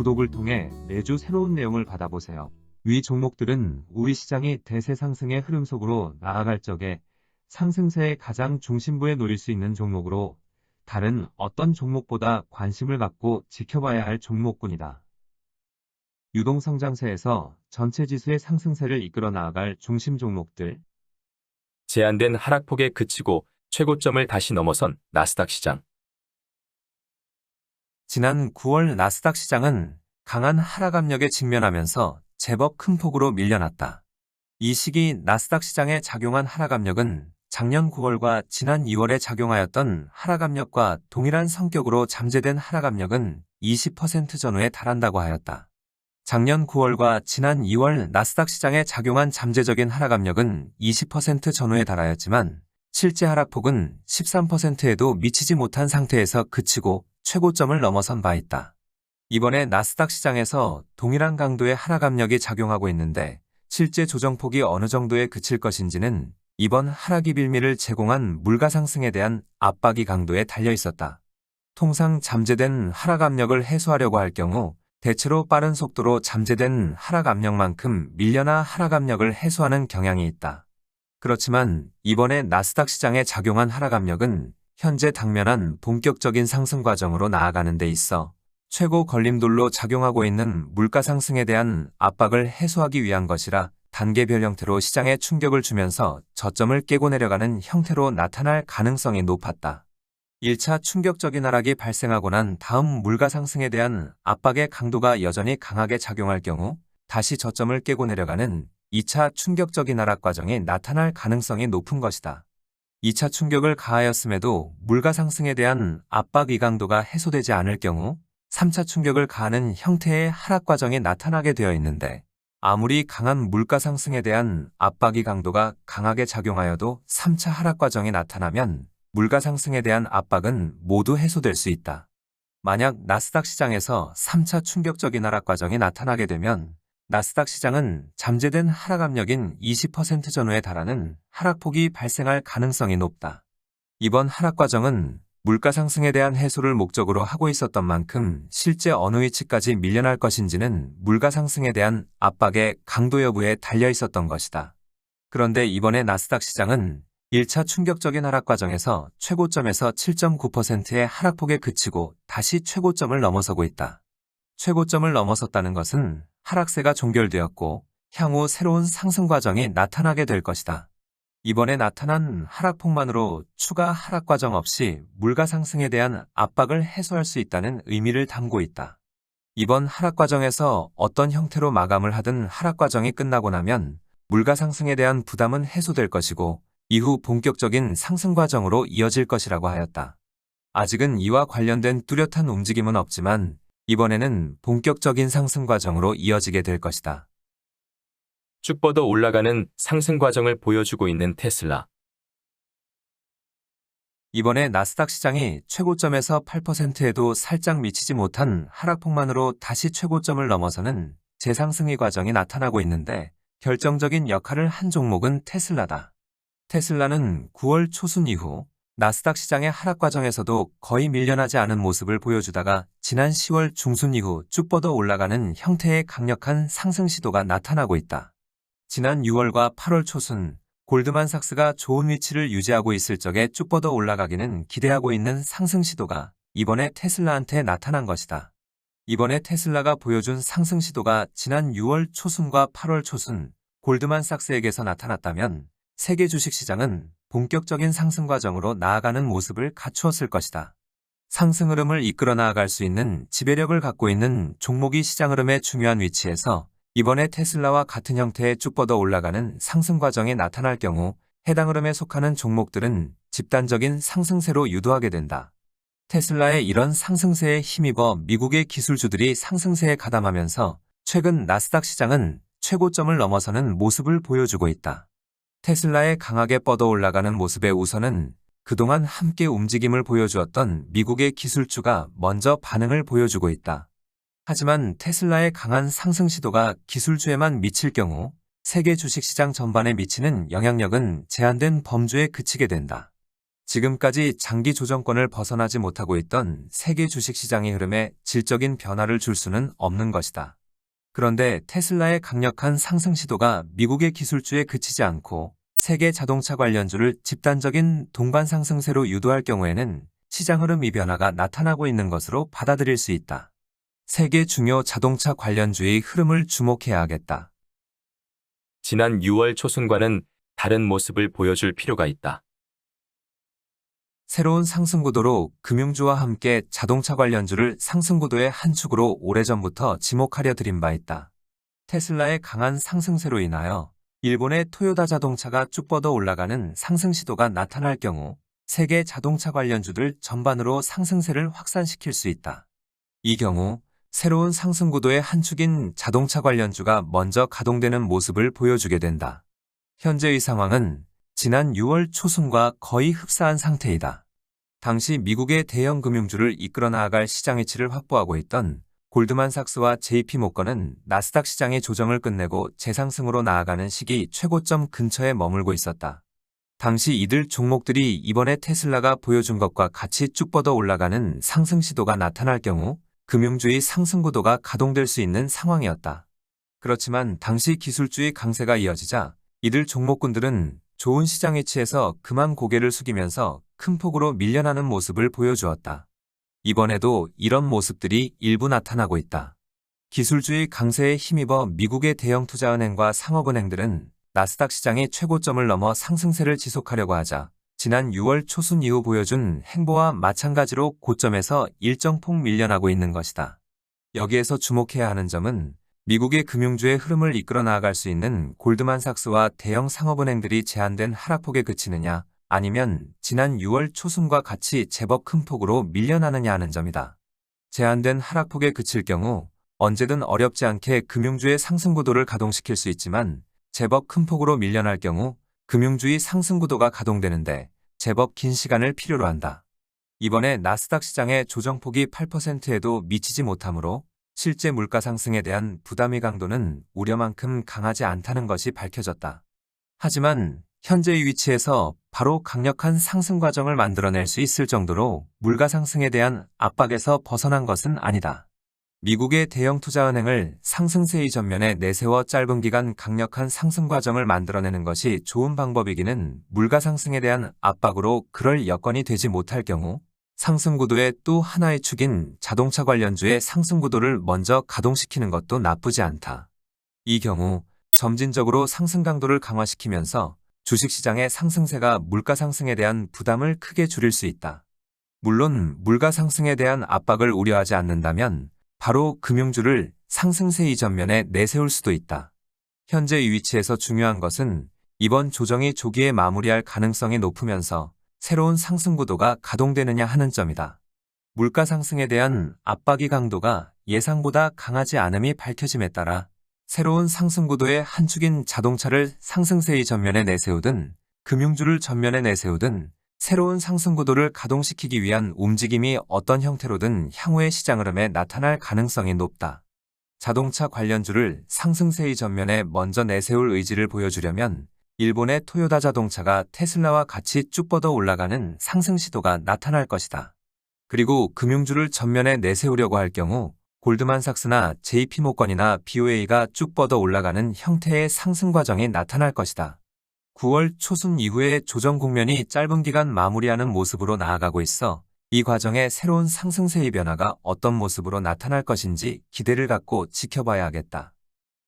구독을 통해 매주 새로운 내용을 받아보세요. 위 종목들은 우리 시장이 대세 상승의 흐름 속으로 나아갈 적에 상승세의 가장 중심부에 놓일 수 있는 종목으로 다른 어떤 종목보다 관심을 갖고 지켜봐야 할 종목군이다. 유동성장세에서 전체 지수의 상승세를 이끌어 나아갈 중심 종목들, 제한된 하락폭에 그치고 최고점을 다시 넘어선 나스닥 시장. 지난 9월 나스닥 시장은 강한 하락 압력에 직면하면서 제법 큰 폭으로 밀려났다. 이 시기 나스닥 시장에 작용한 하락 압력은 작년 9월과 지난 2월에 작용하였던 하락 압력과 동일한 성격으로 잠재된 하락 압력은 20% 전후에 달한다고 하였다. 작년 9월과 지난 2월 나스닥 시장에 작용한 잠재적인 하락 압력은 20% 전후에 달하였지만 실제 하락폭은 13%에도 미치지 못한 상태에서 그치고 최고점을 넘어선 바 있다. 이번에 나스닥 시장에서 동일한 강도의 하락 압력이 작용하고 있는데 실제 조정폭이 어느 정도에 그칠 것인지는 이번 하락이 빌미를 제공한 물가 상승에 대한 압박이 강도에 달려 있었다. 통상 잠재된 하락 압력을 해소하려고 할 경우 대체로 빠른 속도로 잠재된 하락 압력만큼 밀려나 하락 압력을 해소하는 경향이 있다. 그렇지만 이번에 나스닥 시장에 작용한 하락 압력은 현재 당면한 본격적인 상승 과정으로 나아가는 데 있어 최고 걸림돌로 작용하고 있는 물가 상승에 대한 압박을 해소하기 위한 것이라 단계별 형태로 시장에 충격을 주면서 저점을 깨고 내려가는 형태로 나타날 가능성이 높았다. 1차 충격적인 하락이 발생하고 난 다음 물가 상승에 대한 압박의 강도가 여전히 강하게 작용할 경우 다시 저점을 깨고 내려가는 2차 충격적인 하락 과정이 나타날 가능성이 높은 것이다. 2차 충격을 가하였음에도 물가 상승에 대한 압박 이강도가 해소되지 않을 경우 3차 충격을 가하는 형태의 하락 과정이 나타나게 되어 있는데 아무리 강한 물가 상승에 대한 압박이 강도가 강하게 작용하여도 3차 하락 과정이 나타나면 물가 상승에 대한 압박은 모두 해소될 수 있다. 만약 나스닥 시장에서 3차 충격적인 하락 과정이 나타나게 되면 나스닥 시장은 잠재된 하락 압력인 20% 전후에 달하는 하락폭이 발생할 가능성이 높다. 이번 하락 과정은 물가 상승에 대한 해소를 목적으로 하고 있었던 만큼 실제 어느 위치까지 밀려날 것인지는 물가 상승에 대한 압박의 강도 여부에 달려 있었던 것이다. 그런데 이번에 나스닥 시장은 1차 충격적인 하락 과정에서 최고점에서 7.9%의 하락폭에 그치고 다시 최고점을 넘어서고 있다. 최고점을 넘어섰다는 것은 하락세가 종결되었고 향후 새로운 상승 과정이 나타나게 될 것이다. 이번에 나타난 하락폭만으로 추가 하락 과정 없이 물가 상승에 대한 압박을 해소할 수 있다는 의미를 담고 있다. 이번 하락 과정에서 어떤 형태로 마감을 하든 하락 과정이 끝나고 나면 물가 상승에 대한 부담은 해소될 것이고 이후 본격적인 상승 과정으로 이어질 것이라고 하였다. 아직은 이와 관련된 뚜렷한 움직임은 없지만 이번에는 본격적인 상승 과정으로 이어지게 될 것이다. 쭉 뻗어 올라가는 상승 과정을 보여주고 있는 테슬라. 이번에 나스닥 시장이 최고점에서 8%에도 살짝 미치지 못한 하락폭만으로 다시 최고점을 넘어서는 재상승의 과정이 나타나고 있는데 결정적인 역할을 한 종목은 테슬라다. 테슬라는 9월 초순 이후 나스닥 시장의 하락 과정에서도 거의 밀려나지 않은 모습을 보여주다가 지난 10월 중순 이후 쭉 뻗어 올라가는 형태의 강력한 상승 시도가 나타나고 있다. 지난 6월과 8월 초순 골드만삭스가 좋은 위치를 유지하고 있을 적에 쭉 뻗어 올라가기는 기대하고 있는 상승 시도가 이번에 테슬라한테 나타난 것이다. 이번에 테슬라가 보여준 상승 시도가 지난 6월 초순과 8월 초순 골드만삭스에게서 나타났다면 세계 주식시장은 본격적인 상승 과정으로 나아가는 모습을 갖추었을 것이다. 상승 흐름을 이끌어 나아갈 수 있는 지배력을 갖고 있는 종목이 시장 흐름의 중요한 위치에서 이번에 테슬라와 같은 형태의 쭉 뻗어 올라가는 상승 과정이 나타날 경우 해당 흐름에 속하는 종목들은 집단적인 상승세로 유도하게 된다. 테슬라의 이런 상승세에 힘입어 미국의 기술주들이 상승세에 가담하면서 최근 나스닥 시장은 최고점을 넘어서는 모습을 보여주고 있다. 테슬라의 강하게 뻗어 올라가는 모습에 우선은 그동안 함께 움직임을 보여주었던 미국의 기술주가 먼저 반응을 보여주고 있다. 하지만 테슬라의 강한 상승 시도가 기술주에만 미칠 경우 세계 주식시장 전반에 미치는 영향력은 제한된 범주에 그치게 된다. 지금까지 장기 조정권을 벗어나지 못하고 있던 세계 주식시장의 흐름에 질적인 변화를 줄 수는 없는 것이다. 그런데 테슬라의 강력한 상승 시도가 미국의 기술주에 그치지 않고 세계 자동차 관련주를 집단적인 동반 상승세로 유도할 경우에는 시장 흐름 이 변화가 나타나고 있는 것으로 받아들일 수 있다. 세계 중요 자동차 관련주의 흐름을 주목해야 하겠다. 지난 6월 초순과는 다른 모습을 보여줄 필요가 있다. 새로운 상승구도로 금융주와 함께 자동차 관련주를 상승구도의 한 축으로 오래전부터 지목하려 드린 바 있다. 테슬라의 강한 상승세로 인하여 일본의 토요다 자동차가 쭉 뻗어 올라가는 상승 시도가 나타날 경우 세계 자동차 관련주들 전반으로 상승세를 확산시킬 수 있다. 이 경우 새로운 상승구도의 한 축인 자동차 관련주가 먼저 가동되는 모습을 보여주게 된다. 현재 의 상황은 지난 6월 초순과 거의 흡사한 상태이다. 당시 미국의 대형 금융주를 이끌어 나아갈 시장 위치를 확보하고 있던 골드만삭스와 JP모건은 나스닥 시장의 조정을 끝내고 재상승으로 나아가는 시기 최고점 근처에 머물고 있었다. 당시 이들 종목들이 이번에 테슬라가 보여준 것과 같이 쭉 뻗어 올라가는 상승 시도가 나타날 경우 금융주의 상승 구도가 가동될 수 있는 상황이었다. 그렇지만 당시 기술주의 강세가 이어지자 이들 종목군들은 좋은 시장 위치에서 그만 고개를 숙이면서 큰 폭으로 밀려나는 모습을 보여주었다. 이번에도 이런 모습들이 일부 나타나고 있다. 기술주의 강세에 힘입어 미국의 대형 투자은행과 상업은행들은 나스닥 시장의 최고점을 넘어 상승세를 지속하려고 하자 지난 6월 초순 이후 보여준 행보와 마찬가지로 고점에서 일정 폭 밀려나고 있는 것이다. 여기에서 주목해야 하는 점은 미국의 금융주의 흐름을 이끌어 나아갈 수 있는 골드만삭스와 대형 상업은행들이 제한된 하락폭에 그치느냐 아니면 지난 6월 초순과 같이 제법 큰 폭으로 밀려나느냐 하는 점이다. 제한된 하락폭에 그칠 경우 언제든 어렵지 않게 금융주의 상승구도를 가동시킬 수 있지만 제법 큰 폭으로 밀려날 경우 금융주의 상승구도가 가동되는데 제법 긴 시간을 필요로 한다. 이번에 나스닥 시장의 조정폭이 8%에도 미치지 못하므로 실제 물가 상승에 대한 부담의 강도는 우려만큼 강하지 않다는 것이 밝혀졌다. 하지만 현재의 위치에서 바로 강력한 상승 과정을 만들어낼 수 있을 정도로 물가 상승에 대한 압박에서 벗어난 것은 아니다. 미국의 대형 투자은행을 상승세의 전면에 내세워 짧은 기간 강력한 상승 과정을 만들어내는 것이 좋은 방법이기는 물가 상승에 대한 압박으로 그럴 여건이 되지 못할 경우 상승 구도의 또 하나의 축인 자동차 관련주의 상승 구도를 먼저 가동시키는 것도 나쁘지 않다. 이 경우 점진적으로 상승 강도를 강화시키면서 주식시장의 상승세가 물가 상승에 대한 부담을 크게 줄일 수 있다. 물론 물가 상승에 대한 압박을 우려하지 않는다면 바로 금융주를 상승세 이전면에 내세울 수도 있다. 현재 이 위치에서 중요한 것은 이번 조정이 조기에 마무리할 가능성이 높으면서 새로운 상승 구도가 가동되느냐 하는 점이다. 물가 상승에 대한 압박의 강도가 예상보다 강하지 않음이 밝혀짐에 따라 새로운 상승 구도의 한 축인 자동차를 상승세의 전면에 내세우든 금융주를 전면에 내세우든 새로운 상승 구도를 가동시키기 위한 움직임이 어떤 형태로든 향후의 시장 흐름에 나타날 가능성이 높다. 자동차 관련주를 상승세의 전면에 먼저 내세울 의지를 보여주려면 일본의 토요다 자동차가 테슬라와 같이 쭉 뻗어 올라가는 상승 시도가 나타날 것이다. 그리고 금융주를 전면에 내세우려고 할 경우 골드만삭스나 JP모건이나 BOA가 쭉 뻗어 올라가는 형태의 상승 과정이 나타날 것이다. 9월 초순 이후의 조정 국면이 짧은 기간 마무리하는 모습으로 나아가고 있어 이 과정에 새로운 상승세의 변화가 어떤 모습으로 나타날 것인지 기대를 갖고 지켜봐야 하겠다.